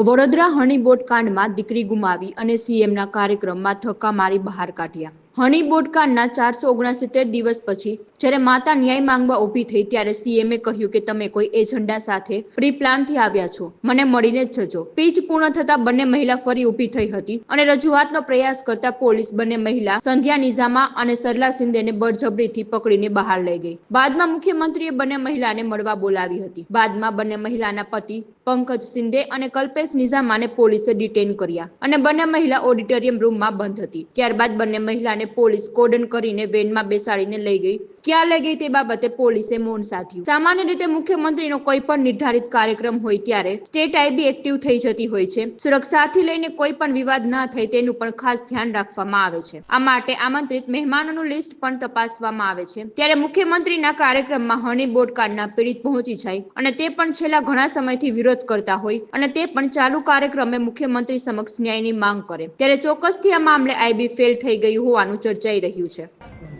વડોદરા હણીબોટ કાંડમાં દીકરી ગુમાવી અને સીએમના કાર્યક્રમમાં ધક્કા મારી બહાર કાઢ્યા. હણીબોટ બોટકાંડના ચારસો ઓગણસિત્તેર દિવસ પછી, જ્યારે માતા ન્યાય માંગવા ઊભી થઈ, ત્યારે સીએમએ કહ્યું કે તમે કોઈ એજન્ડા સાથે પ્રી પ્લાનથી આવ્યા છો. મને મળીને જ જજો. પીચ પૂર્ણ થતા બંને મહિલા ફરી ઊભી થઈ હતી અને રજૂઆતનો પ્રયાસ કરતા પોલીસ બંને મહિલા સંધ્યા નિઝામા અને સરલા સિંધેને બળજબરીથી પકડીને બહાર લઈ ગઈ. બાદમાં મુખ્યમંત્રીએ બંને મહિલાને મળવા બોલાવી હતી. બાદમાં બંને મહિલાના પતિ પંકજ શિંદે અને કલ્પેશ નિઝામાને પોલીસે ડિટેન કર્યા અને બંને મહિલા ઓડિટોરિયમ રૂમમાં બંધ હતી. ત્યારબાદ બંને મહિલાને પોલીસ કોડન કરીને વેનમાં બેસાડીને લઈ ગઈ. ક્યાં લઈ ગઈ તે બાબતે પોલીસે મૌન સાધ્યું. સામાન્ય રીતે મુખ્યમંત્રીનો કોઈ પણ નિર્ધારિત કાર્યક્રમ હોય ત્યારે સ્ટેટ આઈબી એક્ટિવ થઈ જતી હોય છે. સુરક્ષાથી લઈને કોઈ પણ વિવાદ ના થાય તેનું પણ ખાસ ધ્યાન રાખવામાં આવે છે. આ માટે આમંત્રિત મહેમાનોનું લિસ્ટ પણ તપાસવામાં આવે છે. ત્યારે મુખ્યમંત્રીના કાર્યક્રમમાં હની બોટ કાર્ડના પીડિત પહોંચી જાય અને તે પણ છેલ્લા ઘણા સમયથી વિરોધ કરતા હોય અને તે પણ ચાલુ કાર્યક્રમે મુખ્યમંત્રી સમક્ષ ન્યાયની માંગ કરે. ત્યારે ચોક્કસથી આ મામલે આઈબી ફેલ થઈ ગયું હોવાનું ચર્ચાઈ રહ્યું છે.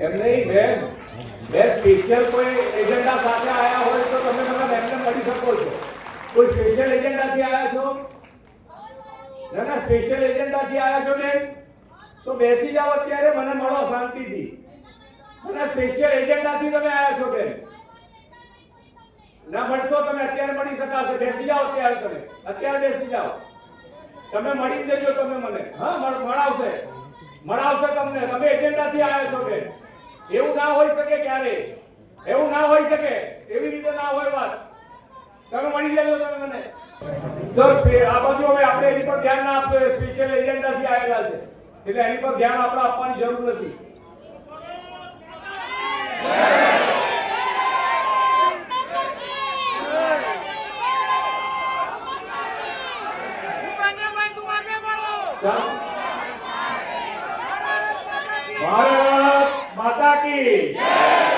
એમ નહીં, બેન. બેન સ્પેશિયલ કોઈ એજન્ડા સાથે આવ્યા હોય તો તમે મને બેનને મળી શકો છો. કોઈ સ્પેશિયલ એજન્ડાથી આવ્યા છો? ના ના સ્પેશિયલ એજન્ડાથી આવ્યા છો બેન? તો બેસી જાઓ અત્યારે, મને મળો શાંતિથી. ના સ્પેશિયલ એજન્ડાથી તમે આવ્યા છો બેન? ના, મળશો તમે, અત્યારે મળી શકાશે. બેસી જાઓ અત્યારે તમે. અત્યારે બેસી જાઓ. તમે મળી જ જજો તમે મને. હા મળાવશે. મળાવશે તમને. તમે એજન્ડાથી આવ્યા છો બેન? એવું ના હોઈ શકે ક્યારે? એવું ના હોઈ શકે? એવી રીતે ના હોય વાત. તમે મળી લેજો તમે મને. જો આ બાજુ હવે આપણે એની પર ધ્યાન ના આપશો. એ સ્પેશિયલ એજન્ડાથી આવેલા છે. એટલે એની પર ધ્યાન આપણે આપવાની જરૂર નથી. ભારત কি